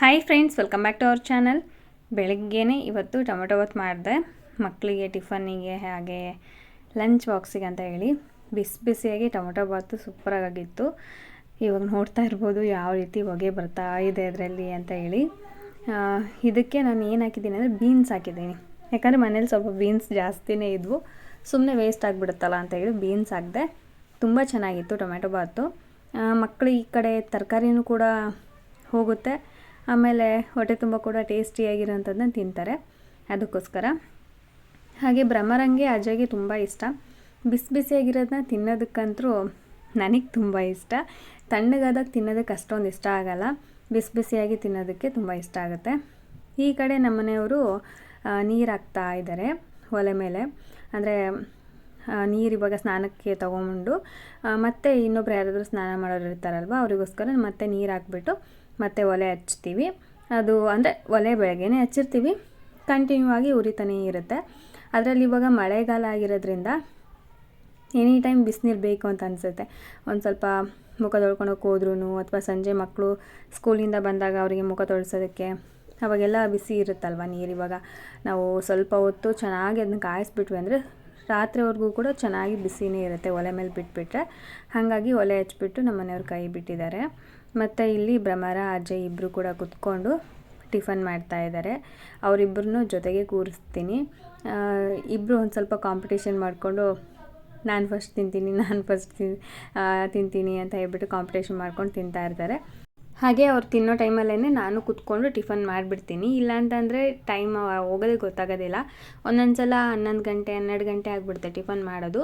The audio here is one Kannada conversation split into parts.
Hi friends welcome back to our channel ಬೆಳಗ್ಗೆನೇ ಇವತ್ತು ಟೊಮೆಟೊ ಬಾತ್ ಮಾಡಿದೆ. ಮಕ್ಕಳಿಗೆ ಟಿಫನ್ನಿಗೆ ಹಾಗೆ ಲಂಚ್ ಬಾಕ್ಸಿಗೆ ಅಂತ ಹೇಳಿ ಬಿಸಿ ಬಿಸಿಯಾಗಿ ಟೊಮೆಟೊ ಬಾತು ಸೂಪರಾಗಿತ್ತು ಇವಾಗ ನೋಡ್ತಾ ಇರ್ಬೋದು ಯಾವ ರೀತಿ ಹೊಗೆ ಬರ್ತಾ ಇದೆ ಅದರಲ್ಲಿ ಅಂತ ಹೇಳಿ. ಇದಕ್ಕೆ ನಾನು ಏನು ಹಾಕಿದ್ದೀನಿ ಅಂದರೆ ಬೀನ್ಸ್ ಹಾಕಿದ್ದೀನಿ. ಯಾಕಂದರೆ ಮನೇಲಿ ಸ್ವಲ್ಪ ಬೀನ್ಸ್ ಜಾಸ್ತಿನೇ ಇದ್ವು. ಸುಮ್ಮನೆ ವೇಸ್ಟ್ ಆಗಿಬಿಡುತ್ತಲ್ಲ ಅಂತ ಹೇಳಿ ಬೀನ್ಸ್ ಹಾಕಿದೆ. ತುಂಬ ಚೆನ್ನಾಗಿತ್ತು ಟೊಮೆಟೊ ಬಾತು. ಮಕ್ಕಳು ಈ ಕಡೆ ತರಕಾರಿನೂ ಕೂಡ ಹೋಗುತ್ತೆ. ಆಮೇಲೆ ಹೊಟ್ಟೆ ತುಂಬ ಕೂಡ ಟೇಸ್ಟಿಯಾಗಿರೋಂಥದ್ದನ್ನ ತಿಂತಾರೆ. ಅದಕ್ಕೋಸ್ಕರ. ಹಾಗೆ ಭ್ರಮರಂಗೆ ಅಜ್ಜಗೆ ತುಂಬ ಇಷ್ಟ. ಬಿಸಿ ಬಿಸಿಯಾಗಿರೋದನ್ನ ತಿನ್ನೋದಕ್ಕಂತೂ ನನಗೆ ತುಂಬ ಇಷ್ಟ. ತಣ್ಣಗಾದಾಗ ತಿನ್ನೋದಕ್ಕೆ ಅಷ್ಟೊಂದು ಇಷ್ಟ ಆಗಲ್ಲ. ಬಿಸಿ ಬಿಸಿಯಾಗಿ ತಿನ್ನೋದಕ್ಕೆ ತುಂಬ ಇಷ್ಟ ಆಗುತ್ತೆ. ಈ ಕಡೆ ನಮ್ಮನೆಯವರು ನೀರು ಹಾಕ್ತಾ ಇದ್ದಾರೆ ಒಲೆ ಮೇಲೆ. ಅಂದರೆ ನೀರು ಇವಾಗ ಸ್ನಾನಕ್ಕೆ ತೊಗೊಂಡು ಮತ್ತೆ ಇನ್ನೊಬ್ರು ಯಾರಾದರೂ ಸ್ನಾನ ಮಾಡೋರು ಇರ್ತಾರಲ್ವ, ಅವರಿಗೋಸ್ಕರ ಮತ್ತೆ ನೀರು ಹಾಕ್ಬಿಟ್ಟು ಮತ್ತೆ ಒಲೆ ಹಚ್ತೀವಿ. ಅದು ಅಂದರೆ ಒಲೆ ಬೆಳಗ್ಗೆನೇ ಹಚ್ಚಿರ್ತೀವಿ. ಕಂಟಿನ್ಯೂ ಆಗಿ ಉರಿತಾನೇ ಇರುತ್ತೆ. ಅದರಲ್ಲಿ ಇವಾಗ ಮಳೆಗಾಲ ಆಗಿರೋದ್ರಿಂದ ಎನಿ ಟೈಮ್ ಬಿಸಿನೀರು ಬೇಕು ಅಂತ ಅನಿಸುತ್ತೆ. ಒಂದು ಸ್ವಲ್ಪ ಮುಖ ತೊಳ್ಕೊಳಕ್ಕೆ ಹೋದ್ರೂ ಅಥವಾ ಸಂಜೆ ಮಕ್ಕಳು ಸ್ಕೂಲಿಂದ ಬಂದಾಗ ಅವರಿಗೆ ಮುಖ ತೊಳ್ಸೋದಕ್ಕೆ ಅವಾಗೆಲ್ಲ ಬಿಸಿ ಇರುತ್ತಲ್ವ ನೀರು ಇವಾಗ ನಾವು ಸ್ವಲ್ಪ ಹೊತ್ತು ಚೆನ್ನಾಗಿ ಅದನ್ನ ಕಾಯಿಸ್ಬಿಟ್ವಿ ಅಂದರೆ ರಾತ್ರಿವರೆಗೂ ಕೂಡ ಚೆನ್ನಾಗಿ ಬಿಸಿನೇ ಇರುತ್ತೆ, ಒಲೆ ಮೇಲೆ ಬಿಟ್ಬಿಟ್ರೆ. ಹಾಗಾಗಿ ಒಲೆ ಹಚ್ಚಿಬಿಟ್ಟು ನಮ್ಮ ಮನೆಯವ್ರು ಕೈ ಬಿಟ್ಟಿದ್ದಾರೆ. ಮತ್ತು ಇಲ್ಲಿ ಭ್ರಮರ ಅಜಯ್ ಇಬ್ಬರು ಕೂಡ ಕುತ್ಕೊಂಡು ಟಿಫನ್ ಮಾಡ್ತಾ ಇದ್ದಾರೆ. ಅವರಿಬ್ಬರನ್ನೂ ಜೊತೆಗೆ ಕೂರಿಸ್ತೀನಿ. ಇಬ್ಬರು ಒಂದು ಸ್ವಲ್ಪ ಕಾಂಪಿಟೇಷನ್ ಮಾಡಿಕೊಂಡು ನಾನು ಫಸ್ಟ್ ತಿಂತೀನಿ, ನಾನು ಫಸ್ಟ್ ತಿನ್ ತಿಂತೀನಿ ಅಂತ ಹೇಳ್ಬಿಟ್ಟು ಕಾಂಪಿಟೇಷನ್ ಮಾಡ್ಕೊಂಡು ತಿಂತಾ ಇರ್ತಾರೆ ಹಾಗೆ ಅವ್ರು ತಿನ್ನೋ ಟೈಮಲ್ಲೇ ನಾನು ಕುತ್ಕೊಂಡು ಟಿಫನ್ ಮಾಡಿಬಿಡ್ತೀನಿ. ಇಲ್ಲಾಂತಂದರೆ ಟೈಮ್ ಹೋಗೋದೇ ಗೊತ್ತಾಗೋದಿಲ್ಲ. ಒಂದೊಂದು ಸಲ ಹನ್ನೊಂದು ಗಂಟೆ, ಹನ್ನೆರಡು ಗಂಟೆ ಆಗಿಬಿಡುತ್ತೆ ಟಿಫನ್ ಮಾಡೋದು.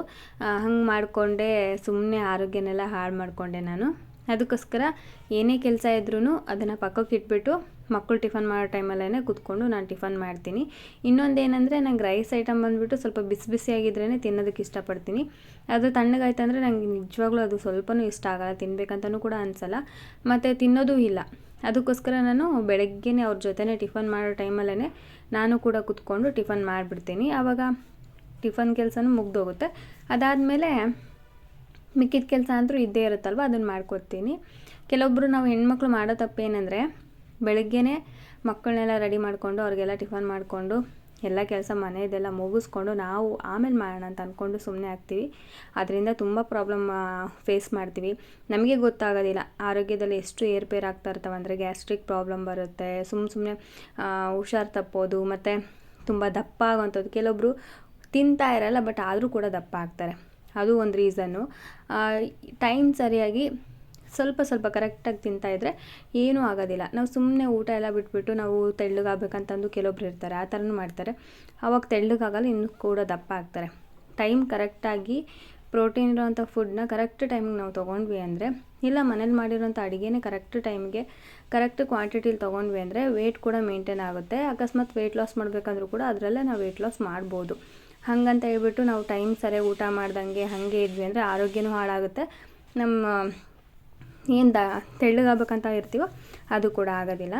ಹಂಗೆ ಮಾಡಿಕೊಂಡೆ ಸುಮ್ಮನೆ ಆರೋಗ್ಯನೆಲ್ಲ ಹಾಳು ಮಾಡಿಕೊಂಡೆ ನಾನು. ಅದಕ್ಕೋಸ್ಕರ ಏನೇ ಕೆಲಸ ಇದ್ರೂ ಅದನ್ನು ಪಕ್ಕಕ್ಕೆ ಇಟ್ಬಿಟ್ಟು ಮಕ್ಕಳು ಟಿಫನ್ ಮಾಡೋ ಟೈಮಲ್ಲೇ ಕುತ್ಕೊಂಡು ನಾನು ಟಿಫನ್ ಮಾಡ್ತೀನಿ. ಇನ್ನೊಂದೇನೆಂದರೆ ನಂಗೆ ರೈಸ್ ಐಟಮ್ ಬಂದುಬಿಟ್ಟು ಸ್ವಲ್ಪ ಬಿಸಿ ಬಿಸಿಯಾಗಿದ್ರೇ ತಿನ್ನೋದಕ್ಕೆ ಇಷ್ಟಪಡ್ತೀನಿ. ಅದು ತಣ್ಣಗಾಯ್ತಂದರೆ ನಂಗೆ ನಿಜವಾಗ್ಲೂ ಅದು ಸ್ವಲ್ಪನೂ ಇಷ್ಟ ಆಗಲ್ಲ. ತಿನ್ಬೇಕಂತನೂ ಕೂಡ ಅನಿಸಲ್ಲ. ಮತ್ತು ತಿನ್ನೋದೂ ಇಲ್ಲ. ಅದಕ್ಕೋಸ್ಕರ ನಾನು ಬೆಳಗ್ಗೆನೇ ಅವ್ರ ಜೊತೆನೇ ಟಿಫನ್ ಮಾಡೋ ಟೈಮಲ್ಲೇ ನಾನು ಕೂಡ ಕುತ್ಕೊಂಡು ಟಿಫನ್ ಮಾಡಿಬಿಡ್ತೀನಿ. ಆವಾಗ ಟಿಫನ್ ಕೆಲಸನೂ ಮುಗ್ದೋಗುತ್ತೆ. ಅದಾದಮೇಲೆ ಮಿಕ್ಕಿದ ಕೆಲಸ ಅಂತೂ ಇದ್ದೇ ಇರುತ್ತಲ್ವ? ಅದನ್ನು ಮಾಡ್ಕೊಡ್ತೀನಿ. ಕೆಲವೊಬ್ಬರು ನಾವು ಹೆಣ್ಮಕ್ಳು ಮಾಡೋ ತಪ್ಪೇನೆಂದರೆ ಬೆಳಗ್ಗೆನೇ ಮಕ್ಕಳನ್ನೆಲ್ಲ ರೆಡಿ ಮಾಡಿಕೊಂಡು, ಅವ್ರಿಗೆಲ್ಲ ಟಿಫನ್ ಮಾಡಿಕೊಂಡು, ಎಲ್ಲ ಕೆಲಸ ಮನೆಯದೆಲ್ಲ ಮುಗಿಸ್ಕೊಂಡು ನಾವು ಆಮೇಲೆ ಮಾಡೋಣ ಅಂತ ಅಂದ್ಕೊಂಡು ಸುಮ್ಮನೆ ಆಗ್ತೀವಿ. ಅದರಿಂದ ತುಂಬ ಪ್ರಾಬ್ಲಮ್ ಫೇಸ್ ಮಾಡ್ತೀವಿ. ನಮಗೆ ಗೊತ್ತಾಗೋದಿಲ್ಲ ಆರೋಗ್ಯದಲ್ಲಿ ಎಷ್ಟು ಏರ್ಪೇರ್ ಆಗ್ತಾ ಇರ್ತವೆ ಅಂದರೆ ಗ್ಯಾಸ್ಟ್ರಿಕ್ ಪ್ರಾಬ್ಲಮ್ ಬರುತ್ತೆ ಸುಮ್ಮ ಸುಮ್ಮನೆ ಹುಷಾರು ತಪ್ಪೋದು, ಮತ್ತು ತುಂಬ ದಪ್ಪ ಆಗೋವಂಥದ್ದು ಕೆಲವೊಬ್ಬರು ತಿಂತಾ ಇರಲ್ಲ, ಬಟ್ ಆದರೂ ಕೂಡ ದಪ್ಪ ಆಗ್ತಾರೆ. ಅದು ಒಂದು ರೀಸನ್ನು ಟೈಮ್ ಸರಿಯಾಗಿ ಸ್ವಲ್ಪ ಸ್ವಲ್ಪ ಕರೆಕ್ಟಾಗಿ ತಿಂತಾ ಇದ್ದರೆ ಏನೂ ಆಗೋದಿಲ್ಲ. ನಾವು ಸುಮ್ಮನೆ ಊಟ ಎಲ್ಲ ಬಿಟ್ಬಿಟ್ಟು ನಾವು ತೆಳ್ಳಗಾಗಬೇಕಂತಂದು ಕೆಲವೊಬ್ರು ಇರ್ತಾರೆ, ಆ ಥರನೂ ಮಾಡ್ತಾರೆ. ಆವಾಗ ತೆಳ್ಳಗಾಗಲ್ಲ, ಇನ್ನೂ ಕೂಡ ದಪ್ಪ ಆಗ್ತಾರೆ. ಟೈಮ್ ಕರೆಕ್ಟಾಗಿ ಪ್ರೋಟೀನ್ ಇರೋವಂಥ ಫುಡ್ನ ಕರೆಕ್ಟ್ ಟೈಮಿಗೆ ನಾವು ತೊಗೊಂಡ್ವಿ ಅಂದರೆ, ಇಲ್ಲ ಮನೇಲಿ ಮಾಡಿರೋಂಥ ಅಡುಗೆನೇ ಕರೆಕ್ಟ್ ಟೈಮ್ಗೆ ಕರೆಕ್ಟ್ ಕ್ವಾಂಟಿಟಿಲಿ ತೊಗೊಂಡ್ವಿ ಅಂದರೆ ವೆಯ್ಟ್ ಕೂಡ ಮೇಂಟೈನ್ ಆಗುತ್ತೆ. ಅಕಸ್ಮಾತ್ ವೆಯ್ಟ್ ಲಾಸ್ ಮಾಡಬೇಕಂದ್ರೂ ಕೂಡ ಅದರಲ್ಲೇ ನಾವು ವೆಯ್ಟ್ ಲಾಸ್ ಮಾಡ್ಬೋದು. ಹಾಗಂತ ಹೇಳ್ಬಿಟ್ಟು ನಾವು ಟೈಮ್ ಸರಿಯಾಗಿ ಊಟ ಮಾಡ್ದಂಗೆ ಹಾಗೆ ಇದ್ವಿ ಅಂದರೆ ಆರೋಗ್ಯನೂ ಹಾಳಾಗುತ್ತೆ. ನಮ್ಮ ಏನು ದ ತೆಳ್ಳಗಾಗಬೇಕಂತ ಇರ್ತೀವೋ ಅದು ಕೂಡ ಆಗೋದಿಲ್ಲ.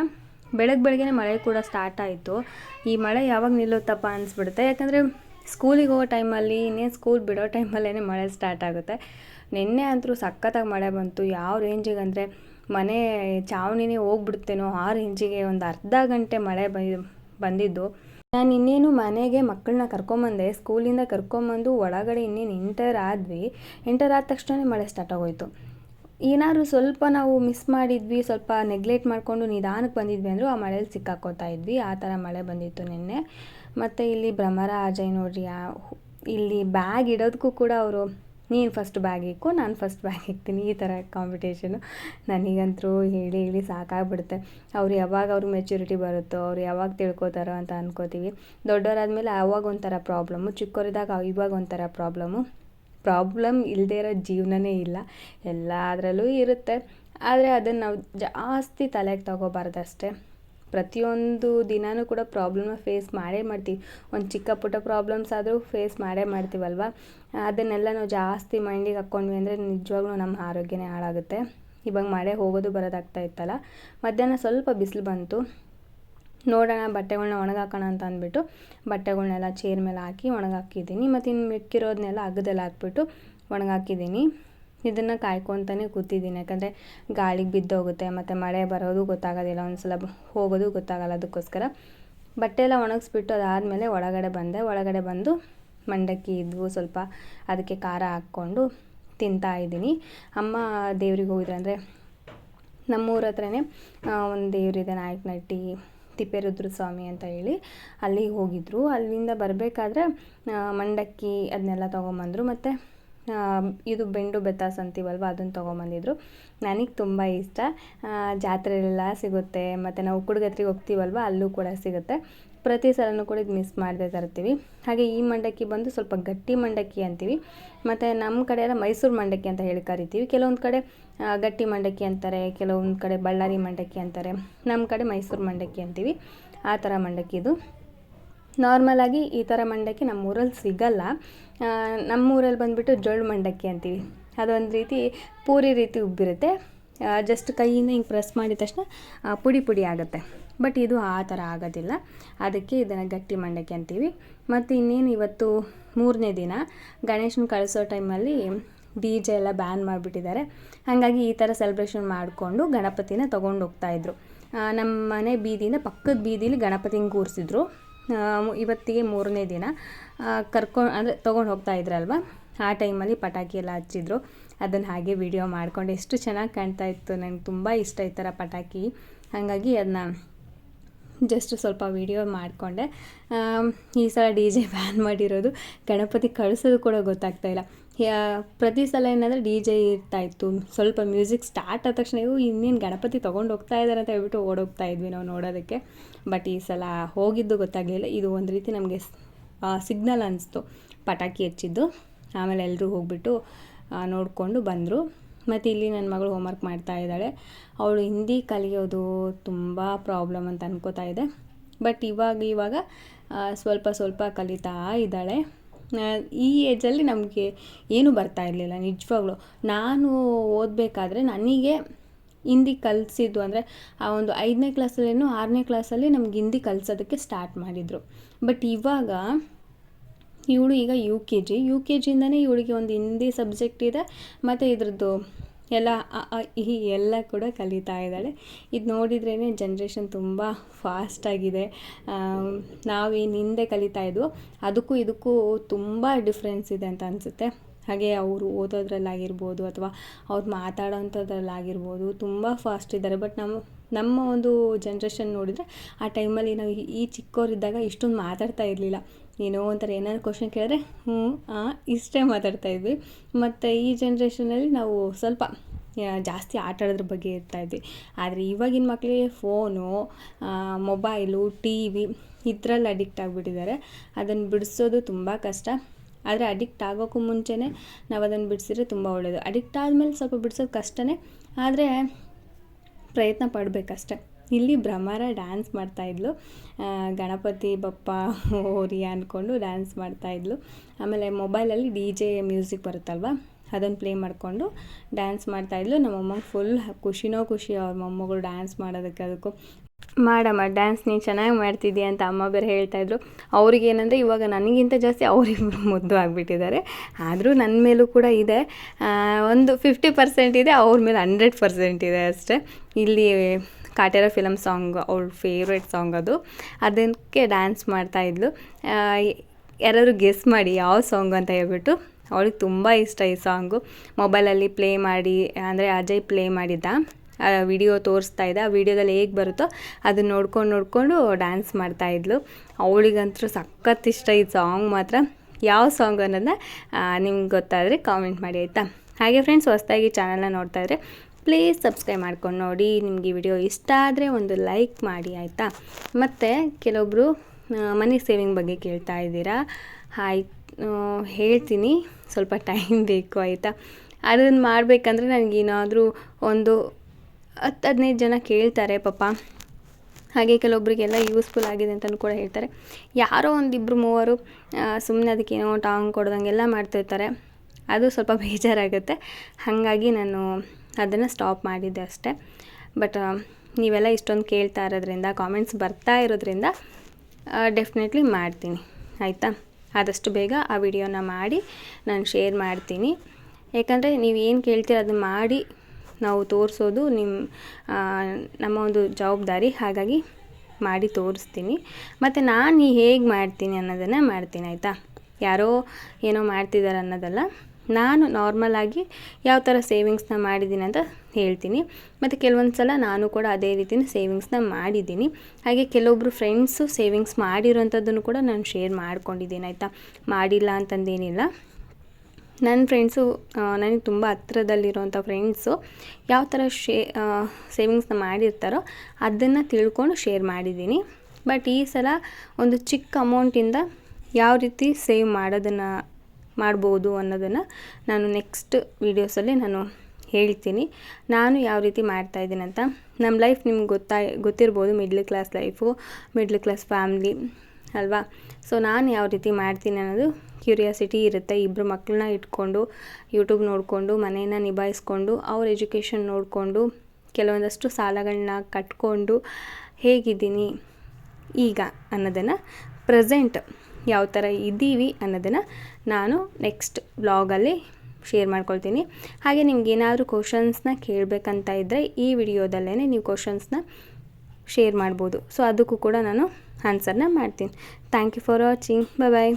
ಬೆಳಗ್ಗೆ ಬೆಳಗ್ಗೆ ಮಳೆ ಕೂಡ ಸ್ಟಾರ್ಟ್ ಆಯಿತು. ಈ ಮಳೆ ಯಾವಾಗ ನಿಲ್ಲುತ್ತಪ್ಪ ಅನಿಸ್ಬಿಡುತ್ತೆ. ಯಾಕಂದರೆ ಸ್ಕೂಲಿಗೆ ಹೋಗೋ ಟೈಮಲ್ಲಿ ಇನ್ನೇನು ಸ್ಕೂಲ್ ಬಿಡೋ ಟೈಮಲ್ಲೇ ಮಳೆ ಸ್ಟಾರ್ಟ್ ಆಗುತ್ತೆ. ನಿನ್ನೆ ಅಂತೂ ಸಖತ್ತಾಗಿ ಮಳೆ ಬಂತು. ಯಾವ ರೇಂಜಿಗೆ ಅಂದರೆ ಮನೆ ಚಾವಣಿನೇ ಹೋಗ್ಬಿಡುತ್ತೇನೋ ಆ ರೇಂಜಿಗೆ ಒಂದು ಅರ್ಧ ಗಂಟೆ ಮಳೆ ಬಂದಿದ್ದು. ನಾನು ಇನ್ನೇನು ಮನೆಗೆ ಮಕ್ಕಳನ್ನ ಕರ್ಕೊಂಬಂದೆ ಸ್ಕೂಲಿಂದ ಕರ್ಕೊಂಬಂದು ಒಳಗಡೆ ಇನ್ನೇನು ಎಂಟರ್ ಆದ್ವಿ ಎಂಟರ್ ಆದ ತಕ್ಷಣ ಮಳೆ ಸ್ಟಾರ್ಟ್ ಆಗೋಯ್ತು. ಏನಾದ್ರು ಸ್ವಲ್ಪ ನಾವು ಮಿಸ್ ಮಾಡಿದ್ವಿ, ಸ್ವಲ್ಪ ನೆಗ್ಲೆಕ್ಟ್ ಮಾಡಿಕೊಂಡು ನಿಧಾನಕ್ಕೆ ಬಂದಿದ್ವಿ ಅಂದರೂ ಆ ಮಳೇಲಿ ಸಿಕ್ಕಾಕೋತಾ ಇದ್ವಿ. ಆ ಥರ ಮಳೆ ಬಂದಿತ್ತು ನಿನ್ನೆ. ಮತ್ತು ಇಲ್ಲಿ ಭ್ರಮರ ಅಜಯ್ ನೋಡ್ರಿ ಇಲ್ಲಿ ಬ್ಯಾಗ್ ಇಡೋದಕ್ಕೂ ಕೂಡ ಅವರು, ನೀನು ಫಸ್ಟ್ ಬ್ಯಾಗ್ ಇಕ್ಕು, ನಾನು ಫಸ್ಟ್ ಬ್ಯಾಗ್ ಇಕ್ತೀನಿ. ಈ ಥರ ಕಾಂಪಿಟೇಷನು ನನಗಂತೂ ಹೇಳಿ ಹೇಳಿ ಸಾಕಾಗ್ಬಿಡುತ್ತೆ. ಅವ್ರು ಯಾವಾಗ ಅವ್ರಿಗೆ ಮೆಚುರಿಟಿ ಬರುತ್ತೋ, ಅವ್ರು ಯಾವಾಗ ತಿಳ್ಕೊತಾರೋ ಅಂತ ಅನ್ಕೋತೀವಿ. ದೊಡ್ಡವರಾದ್ಮೇಲೆ ಆವಾಗ ಒಂಥರ ಪ್ರಾಬ್ಲಮ್ಮು ಚಿಕ್ಕವರಿದ್ದಾಗ ಇವಾಗ ಒಂಥರ ಪ್ರಾಬ್ಲಮ್ಮು ಪ್ರಾಬ್ಲಮ್ ಇಲ್ಲದೇ ಇರೋ ಜೀವನನೇ ಇಲ್ಲ. ಎಲ್ಲದರಲ್ಲೂ ಇರುತ್ತೆ. ಆದರೆ ಅದನ್ನು ನಾವು ಜಾಸ್ತಿ ತಲೆಗೆ ತಗೋಬಾರ್ದು ಅಷ್ಟೇ ಪ್ರತಿಯೊಂದು ದಿನಾನೂ ಕೂಡ ಪ್ರಾಬ್ಲಮ್ನ ಫೇಸ್ ಮಾಡೇ ಮಾಡ್ತೀವಿ. ಒಂದು ಚಿಕ್ಕ ಪುಟ್ಟ ಪ್ರಾಬ್ಲಮ್ಸ್ ಆದರೂ ಫೇಸ್ ಮಾಡೇ ಮಾಡ್ತೀವಲ್ವ? ಅದನ್ನೆಲ್ಲ ನಾವು ಜಾಸ್ತಿ ಮೈಂಡಿಗೆ ಹಾಕ್ಕೊಂಡ್ವಿ ಅಂದರೆ ನಿಜವಾಗ್ಲೂ ನಮ್ಮ ಆರೋಗ್ಯನೇ ಹಾಳಾಗುತ್ತೆ. ಇವಾಗ ಮಳೆ ಹೋಗೋದು ಬರೋದಾಗ್ತಾ ಇತ್ತಲ್ಲ? ಮಧ್ಯಾಹ್ನ ಸ್ವಲ್ಪ ಬಿಸಿಲು ಬಂತು. ನೋಡೋಣ ಬಟ್ಟೆಗಳನ್ನ ಒಣಗಾಕೋಣ ಅಂತ ಅಂದ್ಬಿಟ್ಟು ಬಟ್ಟೆಗಳ್ನೆಲ್ಲ ಚೇರ್ ಮೇಲೆ ಹಾಕಿ ಒಣಗಾಕಿದ್ದೀನಿ. ಮತ್ತು ಇನ್ನು ಮಿಕ್ಕಿರೋದನ್ನೆಲ್ಲ ಹಗ್ಗದಲ್ಲಿ ಹಾಕ್ಬಿಟ್ಟು ಒಣಗಾಕಿದ್ದೀನಿ. ಇದನ್ನು ಕಾಯ್ಕೊತಾನೆ ಕೂತಿದ್ದೀನಿ. ಯಾಕಂದರೆ ಗಾಳಿಗೆ ಬಿದ್ದೋಗುತ್ತೆ, ಮತ್ತು ಮಳೆ ಬರೋದು ಗೊತ್ತಾಗೋದಿಲ್ಲ ಒಂದು ಸಲ ಹೋಗೋದು ಗೊತ್ತಾಗಲ್ಲ ಅದಕ್ಕೋಸ್ಕರ. ಬಟ್ಟೆ ಎಲ್ಲ ಒಣಗಿಸ್ಬಿಟ್ಟು ಅದಾದಮೇಲೆ ಒಳಗಡೆ ಬಂದೆ. ಒಳಗಡೆ ಬಂದು ಮಂಡಕ್ಕಿ ಇದ್ವು, ಸ್ವಲ್ಪ ಅದಕ್ಕೆ ಖಾರ ಹಾಕ್ಕೊಂಡು ತಿಂತಾ ಇದ್ದೀನಿ. ಅಮ್ಮ ದೇವ್ರಿಗೆ ಹೋಗಿದ್ರೆ. ಅಂದರೆ ನಮ್ಮೂರ ಹತ್ರನೇ ಒಂದು ದೇವರಿದೆ ನಾಯಕನಹಟ್ಟಿ ತಿಪ್ಪೇರುದ್ರ ಸ್ವಾಮಿ ಅಂತ ಹೇಳಿ ಅಲ್ಲಿಗೆ ಹೋಗಿದ್ದರು ಅಲ್ಲಿಂದ ಬರಬೇಕಾದ್ರೆ ಮಂಡಕ್ಕಿ ಅದನ್ನೆಲ್ಲ ತೊಗೊಂಬಂದರು. ಮತ್ತು ಇದು ಬೆಂಡು ಬೆತ್ತಾಸ್ ಅಂತೀವಲ್ವ ಅದನ್ನು ತೊಗೊಂಬಂದಿದ್ರು. ನನಗೆ ತುಂಬ ಇಷ್ಟ. ಜಾತ್ರೆಯಲ್ಲೆಲ್ಲ ಸಿಗುತ್ತೆ. ಮತ್ತು ನಾವು ಕುಡ್ಗತ್ರಿಗೆ ಹೋಗ್ತೀವಲ್ವ, ಅಲ್ಲೂ ಕೂಡ ಸಿಗುತ್ತೆ. ಪ್ರತಿ ಸಲನೂ ಕೂಡ ಇದು ಮಿಸ್ ಮಾಡದೇ ತರ್ತೀವಿ. ಹಾಗೆ ಈ ಮಂಡಕ್ಕಿ ಬಂದು ಸ್ವಲ್ಪ ಗಟ್ಟಿ ಮಂಡಕ್ಕಿ ಅಂತೀವಿ. ಮತ್ತು ನಮ್ಮ ಕಡೆ ಎಲ್ಲ ಮೈಸೂರು ಮಂಡಕ್ಕಿ ಅಂತ ಹೇಳಿ ಕರಿತೀವಿ. ಕೆಲವೊಂದು ಕಡೆ ಗಟ್ಟಿ ಮಂಡಕ್ಕಿ ಅಂತಾರೆ, ಕೆಲವೊಂದು ಕಡೆ ಬಳ್ಳಾರಿ ಮಂಡಕ್ಕಿ ಅಂತಾರೆ. ನಮ್ಮ ಕಡೆ ಮೈಸೂರು ಮಂಡಕ್ಕಿ ಅಂತೀವಿ. ಆ ಥರ ಮಂಡಕ್ಕಿ ಇದು. ನಾರ್ಮಲಾಗಿ ಈ ಥರ ಮಂಡಕ್ಕಿ ನಮ್ಮೂರಲ್ಲಿ ಸಿಗಲ್ಲ. ನಮ್ಮೂರಲ್ಲಿ ಬಂದುಬಿಟ್ಟು ಜೊಳ್ಳು ಮಂಡಕ್ಕಿ ಅಂತೀವಿ. ಅದೊಂದು ರೀತಿ ಪೂರಿ ರೀತಿ ಉಬ್ಬಿರುತ್ತೆ. ಜಸ್ಟ್ ಕೈಯಿಂದ ಹಿಂಗೆ ಪ್ರೆಸ್ ಮಾಡಿದ ತಕ್ಷಣ ಪುಡಿ ಪುಡಿ ಆಗುತ್ತೆ. ಬಟ್ ಇದು ಆ ಥರ ಆಗೋದಿಲ್ಲ. ಅದಕ್ಕೆ ಇದನ್ನು ಗಟ್ಟಿ ಮಂಡಕ್ಕಿ ಅಂತೀವಿ. ಮತ್ತು ಇನ್ನೇನು ಇವತ್ತು ಮೂರನೇ ದಿನ ಗಣೇಶನ ಕಳಿಸೋ ಟೈಮಲ್ಲಿ ಡಿ ಜೆ ಎಲ್ಲ ಬ್ಯಾನ್ ಮಾಡಿಬಿಟ್ಟಿದ್ದಾರೆ. ಹಾಗಾಗಿ ಈ ಥರ ಸೆಲೆಬ್ರೇಷನ್ ಮಾಡಿಕೊಂಡು ಗಣಪತಿನ ತೊಗೊಂಡು ಹೋಗ್ತಾಯಿದ್ರು ನಮ್ಮ ಮನೆ ಬೀದಿಯಿಂದ ಪಕ್ಕದ ಬೀದಿಲಿ ಗಣಪತಿನ ಕೂರಿಸಿದ್ರು. ಇವತ್ತಿಗೆ ಮೂರನೇ ದಿನ. ಕರ್ಕೊಂಡು ಅಂದರೆ ತೊಗೊಂಡು ಹೋಗ್ತಾ ಆ ಟೈಮಲ್ಲಿ ಪಟಾಕಿ ಎಲ್ಲ ಹಚ್ಚಿದ್ರು. ಅದನ್ನು ಹಾಗೆ ವಿಡಿಯೋ ಮಾಡಿಕೊಂಡು ಎಷ್ಟು ಚೆನ್ನಾಗಿ ಕಾಣ್ತಾ ಇತ್ತು. ನನಗೆ ತುಂಬ ಇಷ್ಟ ಈ ಥರ ಪಟಾಕಿ. ಹಾಗಾಗಿ ಅದನ್ನ ಜಸ್ಟ್ ಸ್ವಲ್ಪ ವೀಡಿಯೋ ಮಾಡಿಕೊಂಡೆ. ಈ ಸಲ ಡಿ ಜೆ ಬ್ಯಾನ್ ಮಾಡಿರೋದು. ಗಣಪತಿ ಕಳಿಸೋದು ಕೂಡ ಗೊತ್ತಾಗ್ತಾ ಇಲ್ಲ. ಪ್ರತಿ ಸಲ ಏನಂದರೆ ಡಿ ಜೆ ಇರ್ತಾಯಿತ್ತು ಸ್ವಲ್ಪ ಮ್ಯೂಸಿಕ್ ಸ್ಟಾರ್ಟ್ ಆದ ತಕ್ಷಣ ಇವು ಇನ್ನೇನು ಗಣಪತಿ ತೊಗೊಂಡು ಹೋಗ್ತಾ ಇದ್ದಾರೆ ಅಂತ ಹೇಳ್ಬಿಟ್ಟು ಓಡೋಗ್ತಾ ಇದ್ವಿ ನಾವು ನೋಡೋದಕ್ಕೆ. ಬಟ್ ಈ ಸಲ ಹೋಗಿದ್ದು ಗೊತ್ತಾಗಲಿಲ್ಲ ಇದು ಒಂದು ರೀತಿ ನಮಗೆ ಸಿಗ್ನಲ್ ಅನಿಸ್ತು. ಪಟಾಕಿ ಹಚ್ಚಿದ್ದು. ಆಮೇಲೆ ಎಲ್ಲರೂ ಹೋಗ್ಬಿಟ್ಟು ನೋಡಿಕೊಂಡು ಬಂದರು. ಮತ್ತು ಇಲ್ಲಿ ನನ್ನ ಮಗಳು ಹೋಮ್ವರ್ಕ್ ಮಾಡ್ತಾ ಇದ್ದಾಳೆ. ಅವಳು ಹಿಂದಿ ಕಲಿಯೋದು ತುಂಬ ಪ್ರಾಬ್ಲಮ್ ಅಂತ ಅನ್ಕೋತಾ ಇದೆ. ಬಟ್ ಇವಾಗ ಇವಾಗ ಸ್ವಲ್ಪ ಸ್ವಲ್ಪ ಕಲಿತಾ ಇದ್ದಾಳೆ. ಈ ಏಜಲ್ಲಿ ನಮಗೆ ಏನೂ ಬರ್ತಾ ಇರಲಿಲ್ಲ ನಿಜವಾಗ್ಲು. ನಾನು ಓದಬೇಕಾದ್ರೆ ನನಗೆ ಹಿಂದಿ ಕಲಿಸಿದ್ದು ಅಂದರೆ ಆ ಒಂದು ಐದನೇ ಕ್ಲಾಸಲ್ಲೇನು ಆರನೇ ಕ್ಲಾಸಲ್ಲಿ ನಮ್ಗೆ ಹಿಂದಿ ಕಲಿಸೋದಕ್ಕೆ ಸ್ಟಾರ್ಟ್ ಮಾಡಿದರು. ಬಟ್ ಇವಾಗ ಇವಳು ಈಗ U K G U K ಜಿಯಿಂದನೇ ಇವಳಿಗೆ ಒಂದು ಹಿಂದಿ ಸಬ್ಜೆಕ್ಟ್ ಇದೆ. ಮತ್ತು ಇದ್ರದ್ದು ಎಲ್ಲ ಈ ಎಲ್ಲ ಕೂಡ ಕಲಿತಾ ಇದ್ದಾಳೆ. ಇದು ನೋಡಿದ್ರೇ ಜನ್ರೇಷನ್ ತುಂಬ ಫಾಸ್ಟಾಗಿದೆ ನಾವೇನು ಹಿಂದೆ ಕಲಿತಾ ಇದ್ವೋ, ಅದಕ್ಕೂ ಇದಕ್ಕೂ ತುಂಬ ಡಿಫ್ರೆನ್ಸ್ ಇದೆ ಅಂತ ಅನಿಸುತ್ತೆ. ಹಾಗೆ ಅವರು ಓದೋದ್ರಲ್ಲಾಗಿರ್ಬೋದು ಅಥವಾ ಅವ್ರು ಮಾತಾಡೋಂಥದ್ರಲ್ಲಾಗಿರ್ಬೋದು ತುಂಬ ಫಾಸ್ಟ್ ಇದ್ದಾರೆ. ಬಟ್ ನಮ್ಮ ನಮ್ಮ ಒಂದು ಜನ್ರೇಷನ್ ನೋಡಿದರೆ ಆ ಟೈಮಲ್ಲಿ ನಾವು ಈ ಚಿಕ್ಕವರಿದ್ದಾಗ ಇಷ್ಟೊಂದು ಮಾತಾಡ್ತಾ ಇರಲಿಲ್ಲ. ಏನೋ ಒಂಥರ ಏನಾದ್ರು ಕ್ವಶನ್ ಕೇಳಿದ್ರೆ ಹ್ಞೂ ಇಷ್ಟೇ ಮಾತಾಡ್ತಾ ಇದ್ವಿ. ಮತ್ತು ಈ ಜನ್ರೇಷನಲ್ಲಿ ನಾವು ಸ್ವಲ್ಪ ಜಾಸ್ತಿ ಆಟ ಆಡೋದ್ರ ಬಗ್ಗೆ ಇರ್ತಾಯಿದ್ವಿ ಆದರೆ ಇವಾಗಿನ ಮಕ್ಕಳಿಗೆ ಫೋನು ಮೊಬೈಲು ಟಿ ವಿ ಇದರಲ್ಲಿ ಅಡಿಕ್ಟ್ ಆಗಿಬಿಟ್ಟಿದ್ದಾರೆ. ಅದನ್ನು ಬಿಡಿಸೋದು ತುಂಬ ಕಷ್ಟ. ಆದರೆ ಅಡಿಕ್ಟ್ ಆಗೋಕ್ಕೂ ಮುಂಚೆನೇ ನಾವು ಅದನ್ನು ಬಿಡಿಸಿದ್ರೆ ತುಂಬ ಒಳ್ಳೆಯದು ಅಡಿಕ್ಟ್ ಆದಮೇಲೆ ಸ್ವಲ್ಪ ಬಿಡಿಸೋದು ಕಷ್ಟನೇ, ಆದರೆ ಪ್ರಯತ್ನ ಪಡಬೇಕಷ್ಟೆ. ಇಲ್ಲಿ ಬ್ರಹ್ಮರ ಡ್ಯಾನ್ಸ್ ಮಾಡ್ತಾಯಿದ್ಲು ಗಣಪತಿ, ಬಪ್ಪ ಓರಿ ಅಂದ್ಕೊಂಡು ಡ್ಯಾನ್ಸ್ ಮಾಡ್ತಾಯಿದ್ಲು ಆಮೇಲೆ ಮೊಬೈಲಲ್ಲಿ ಡಿ ಜೆ ಮ್ಯೂಸಿಕ್ ಬರುತ್ತಲ್ವ ಅದನ್ನು ಪ್ಲೇ ಮಾಡಿಕೊಂಡು ಡ್ಯಾನ್ಸ್ ಮಾಡ್ತಾಯಿದ್ಲು ನಮ್ಮಮ್ಮಗೆ ಫುಲ್ ಖುಷಿನೋ ಖುಷಿ ಅವ್ರ ಮೊಮ್ಮಗಳು ಡ್ಯಾನ್ಸ್ ಮಾಡೋದಕ್ಕೆ ಅದಕ್ಕೂ ಮಾಡಮ್ಮ ಡ್ಯಾನ್ಸ್ ನೀನು ಚೆನ್ನಾಗಿ ಮಾಡ್ತಿದ್ದೀಯ ಅಂತ ಅಮ್ಮ ಬೇರೆ ಹೇಳ್ತಾಯಿದ್ರು ಏನಂದರೆ ಇವಾಗ ನನಗಿಂತ ಜಾಸ್ತಿ ಅವರಿಬ್ರು ಮುದ್ದು ಆಗಿಬಿಟ್ಟಿದ್ದಾರೆ. ಆದರೂ ನನ್ನ ಮೇಲೂ ಕೂಡ ಇದೆ. ಒಂದು ಫಿಫ್ಟಿ ಪರ್ಸೆಂಟ್ ಇದೆ, ಅವ್ರ ಮೇಲೆ ಹಂಡ್ರೆಡ್ ಪರ್ಸೆಂಟ್ ಇದೆ ಅಷ್ಟೇ. ಇಲ್ಲಿ ಕಾಟೇರ ಫಿಲಮ್ ಸಾಂಗ್ ಅವ್ಳ ಫೇವ್ರೆಟ್ ಸಾಂಗ್ ಅದು. ಅದಕ್ಕೆ ಡ್ಯಾನ್ಸ್ ಮಾಡ್ತಾಯಿದ್ಲು ಯಾರಾದರೂ ಗೆಸ್ ಮಾಡಿ ಯಾವ ಸಾಂಗ್ ಅಂತ ಹೇಳ್ಬಿಟ್ಟು, ಅವಳಿಗೆ ತುಂಬ ಇಷ್ಟ ಈ ಸಾಂಗು ಮೊಬೈಲಲ್ಲಿ ಪ್ಲೇ ಮಾಡಿ, ಅಂದರೆ ಅಜಯ್ ಪ್ಲೇ ಮಾಡಿದ್ದ. ವಿಡಿಯೋ ತೋರಿಸ್ತಾ ಇದ್ದೆ ಆ ವಿಡಿಯೋದಲ್ಲಿ ಹೇಗೆ ಬರುತ್ತೋ ಅದನ್ನ ನೋಡ್ಕೊಂಡು ನೋಡಿಕೊಂಡು ಡ್ಯಾನ್ಸ್ ಮಾಡ್ತಾಯಿದ್ಲು ಅವಳಿಗಂತೂ ಸಖತ್ ಇಷ್ಟ ಈ ಸಾಂಗ್ ಮಾತ್ರ. ಯಾವ ಸಾಂಗ್ ಅನ್ನೋದನ್ನ ನಿಮ್ಗೆ ಗೊತ್ತಾದರೆ ಕಾಮೆಂಟ್ ಮಾಡಿ ಆಯಿತಾ? ಹಾಗೆ ಫ್ರೆಂಡ್ಸ್ ಹೊಸ್ದಾಗಿ ಚಾನಲ್ನ ನೋಡ್ತಾ ಇದ್ರೆ ಪ್ಲೀಸ್ ಸಬ್ಸ್ಕ್ರೈಬ್ ಮಾಡ್ಕೊಂಡು ನೋಡಿ. ನಿಮಗೆ ವಿಡಿಯೋ ಇಷ್ಟ ಆದರೆ ಒಂದು ಲೈಕ್ ಮಾಡಿ ಆಯಿತಾ? ಮತ್ತು ಕೆಲವೊಬ್ಬರು ಮನಿ ಸೇವಿಂಗ್ ಬಗ್ಗೆ ಕೇಳ್ತಾ ಇದ್ದೀರಾ? ಹಾಯ್ ಹೇಳ್ತೀನಿ. ಸ್ವಲ್ಪ ಟೈಮ್ ಬೇಕು ಆಯಿತಾ? ಅದನ್ನು ಮಾಡಬೇಕಂದ್ರೆ ನನಗೇನಾದರೂ ಒಂದು ಹತ್ತು ಹದಿನೈದು ಜನ ಕೇಳ್ತಾರೆ ಪಾಪ. ಹಾಗೆ ಕೆಲವೊಬ್ಬರಿಗೆಲ್ಲ ಯೂಸ್ಫುಲ್ ಆಗಿದೆ ಅಂತಲೂ ಕೂಡ ಹೇಳ್ತಾರೆ. ಯಾರೋ ಒಂದಿಬ್ಬರು ಮೂವರು ಸುಮ್ಮನೆ ಅದಕ್ಕೇನೋ ಟಾಂಗ್ ಕೊಡ್ದಂಗೆಲ್ಲ ಮಾಡ್ತಿರ್ತಾರೆ ಅದು ಸ್ವಲ್ಪ ಬೇಜಾರಾಗುತ್ತೆ. ಹಾಗಾಗಿ ನಾನು ಅದನ್ನು ಸ್ಟಾಪ್ ಮಾಡಿದ್ದೆ ಅಷ್ಟೇ. ಬಟ್ ನೀವೆಲ್ಲ ಇಷ್ಟೊಂದು ಕೇಳ್ತಾ ಇರೋದ್ರಿಂದ ಕಾಮೆಂಟ್ಸ್ ಬರ್ತಾ ಇರೋದ್ರಿಂದ ಡೆಫಿನೆಟ್ಲಿ ಮಾಡ್ತೀನಿ. ಆಯಿತಾ? ಆದಷ್ಟು ಬೇಗ ಆ ವಿಡಿಯೋನ ಮಾಡಿ, ನಾನು ಶೇರ್ ಮಾಡ್ತೀನಿ. ಯಾಕಂದರೆ ನೀವು ಏನು ಕೇಳ್ತೀರ ಅದನ್ನ ಮಾಡಿ ನಾವು ತೋರಿಸೋದು ನಿಮ್ಮ ನಮ್ಮ ಒಂದು ಜವಾಬ್ದಾರಿ. ಹಾಗಾಗಿ ಮಾಡಿ ತೋರಿಸ್ತೀನಿ. ಮತ್ತು ನಾನು ಹೇಗೆ ಮಾಡ್ತೀನಿ ಅನ್ನೋದನ್ನು ಮಾಡ್ತೀನಿ, ಆಯಿತಾ? ಯಾರೋ ಏನೋ ಮಾಡ್ತಿದ್ದಾರೆ ಅನ್ನೋದಲ್ಲ. ನಾನು ನಾರ್ಮಲಾಗಿ ಯಾವ ಥರ ಸೇವಿಂಗ್ಸ್ನ ಮಾಡಿದ್ದೀನಿ ಅಂತ ಹೇಳ್ತೀನಿ. ಮತ್ತು ಕೆಲವೊಂದು ಸಲ ನಾನು ಕೂಡ ಅದೇ ರೀತಿಯ ಸೇವಿಂಗ್ಸ್ನ ಮಾಡಿದ್ದೀನಿ. ಹಾಗೆ ಕೆಲವೊಬ್ಬರು ಫ್ರೆಂಡ್ಸು ಸೇವಿಂಗ್ಸ್ ಮಾಡಿರೋಂಥದ್ದನ್ನು ಕೂಡ ನಾನು ಶೇರ್ ಮಾಡ್ಕೊಂಡಿದ್ದೀನಿ, ಆಯಿತಾ? ಮಾಡಿಲ್ಲ ಅಂತಂದೇನಿಲ್ಲ. ನನ್ನ ಫ್ರೆಂಡ್ಸು ನನಗೆ ತುಂಬ ಹತ್ರದಲ್ಲಿರುವಂಥ ಫ್ರೆಂಡ್ಸು ಯಾವ ಥರ ಶೇ ಸೇವಿಂಗ್ಸ್ನ ಮಾಡಿರ್ತಾರೋ ಅದನ್ನು ತಿಳ್ಕೊಂಡು ಶೇರ್ ಮಾಡಿದ್ದೀನಿ. ಬಟ್ ಈ ಸಲ ಒಂದು ಚಿಕ್ಕ ಅಮೌಂಟಿಂದ ಯಾವ ರೀತಿ ಸೇವ್ ಮಾಡೋದನ್ನು, ಮಾಡ್ಬೋದು ಅನ್ನೋದನ್ನು ನಾನು ನೆಕ್ಸ್ಟ್ ವೀಡಿಯೋಸಲ್ಲಿ ನಾನು ಹೇಳ್ತೀನಿ. ನಾನು ಯಾವ ರೀತಿ ಮಾಡ್ತಾಯಿದ್ದೀನಿ ಅಂತ. ನಮ್ಮ ಲೈಫ್ ನಿಮ್ಗೆ ಗೊತ್ತಾ ಗೊತ್ತಿರ್ಬೋದು, middle class life, middle class family ಅಲ್ವಾ? ಸೊ ನಾನು ಯಾವ ರೀತಿ ಮಾಡ್ತೀನಿ ಅನ್ನೋದು ಕ್ಯೂರಿಯಾಸಿಟಿ ಇರುತ್ತೆ. ಇಬ್ಬರು ಮಕ್ಕಳನ್ನ ಇಟ್ಕೊಂಡು ಯೂಟ್ಯೂಬ್ ನೋಡಿಕೊಂಡು, ಮನೆಯನ್ನು ನಿಭಾಯಿಸ್ಕೊಂಡು, ಅವ್ರ ಎಜುಕೇಷನ್ ನೋಡಿಕೊಂಡು, ಕೆಲವೊಂದಷ್ಟು ಸಾಲಗಳನ್ನ ಕಟ್ಕೊಂಡು ಹೇಗಿದ್ದೀನಿ ಈಗ ಅನ್ನೋದನ್ನು ಪ್ರೆಸೆಂಟ್ ಯಾವ ಥರ ಇದ್ದೀವಿ ಅನ್ನೋದನ್ನು ನಾನು ನೆಕ್ಸ್ಟ್ ವ್ಲಾಗಲ್ಲಿ ಶೇರ್ ಮಾಡ್ಕೊಳ್ತೀನಿ. ಹಾಗೆ ನಿಮ್ಗೆ ಏನಾದರೂ ಕ್ವಶನ್ಸ್ನ ಕೇಳಬೇಕಂತ ಇದ್ದರೆ ಈ ವಿಡಿಯೋದಲ್ಲೇ ನೀವು ಕ್ವಶನ್ಸ್ನ ಶೇರ್ ಮಾಡ್ಬೋದು. ಸೊ ಅದಕ್ಕೂ ಕೂಡ ನಾನು ಆನ್ಸರ್ನ ಮಾಡ್ತೀನಿ thank you for watching bye